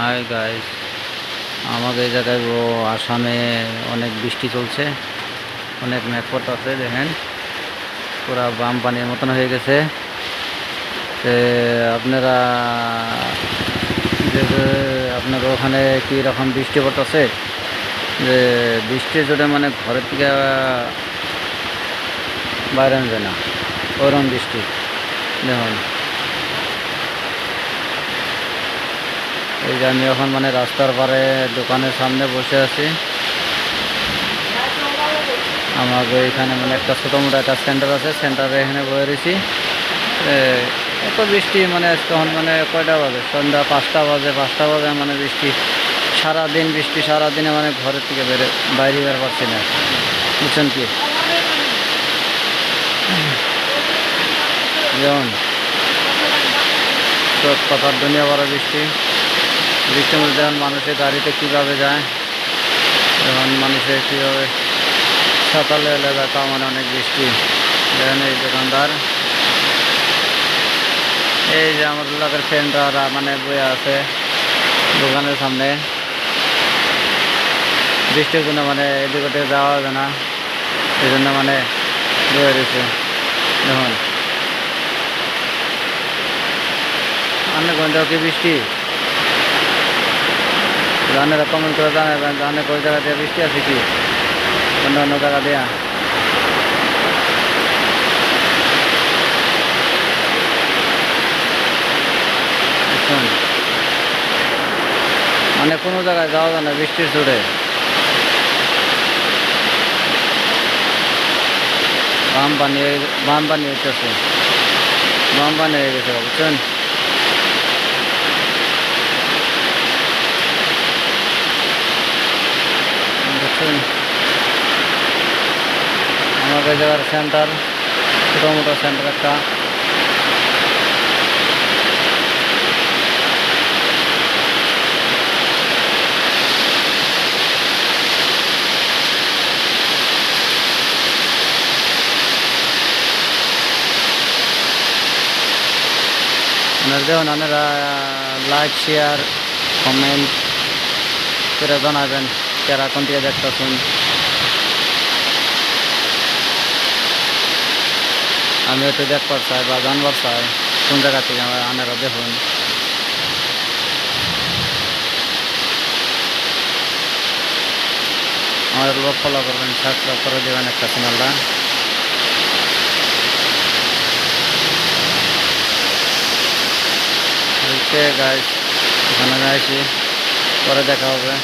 Hi guys আমাদের এই জায়গায় ও আসামে অনেক বৃষ্টি চলছে। অনেক মেঘপট আছে, দেখেন। পুরা বাম পানির মতন হয়ে গেছে। আপনারা যে আপনার ওখানে কি রকম বৃষ্টি পড়তেছে? যে বৃষ্টির জন্য মানে ঘরের থেকে বাইরে যায় না। ওরম বৃষ্টি, দেখুন। এই যে আমি এখন মানে রাস্তার পারে দোকানের সামনে বসে আছি। আমাকে এখানে মানে একটা ছোটো মোটো একটা সেন্টার আছে সেন্টারে এখানে বয়ে রয়েছি। এত বৃষ্টি মানে তখন মানে কয়টা বাজে? সন্ধ্যা পাঁচটা বাজে পাঁচটা বাজে মানে বৃষ্টি। সারাদিন বৃষ্টি, সারাদিনে মানে ঘরের থেকে বেরো, বাইরে বের পারছি না। বুঝছেন কি? যেমন কথার দুনিয়া বড় বৃষ্টি। বৃষ্টির মধ্যে যেমন মানুষের গাড়িতে কীভাবে যায় যেমন মানুষের কীভাবে সকালে এলাকা তাও মানে অনেক বৃষ্টি দেখেন এই দোকানদার এই যে আমার এলাকার ফ্রেন্ডরা মানে বয়ে আছে দোকানের সামনে বৃষ্টির জন্য মানে এদিক ওদিকে যাওয়া যাবে না এই জন্য মানে বয়ে রয়েছে দেখুন অনেক ঘণ্টা কি বৃষ্টি জানেরা কমেন্ট করে জানাবেন জানে কোন জায়গা দিয়ে বৃষ্টি আছে কি? অন্য অন্য জায়গা দেয়া? মানে কোনো জায়গায় যাওয়া যায় না বৃষ্টির জোরে। বাম পানি বাম পানি হইতেছে। বাম পানি হয়ে গেছে, বুঝছেন? আমাদের জায়গার সেন্টার ছোটো মোটো সেন্টার একটা আপনারা দেখুন আপনারা লাইক শেয়ার কমেন্ট করে জানাবেন যারা কোন থেকে দেখতেছেন আমি একটু দেখবার চাই বা জানবার চাই, কোন জায়গা থেকে আমার আনারা দেখুন আমাদের লোক ফলো করবেন সাবস্ক্রাইব করে দেবেন একটা চ্যানেলটা ওকে গাইস এখানে আসি পরে দেখা হবে।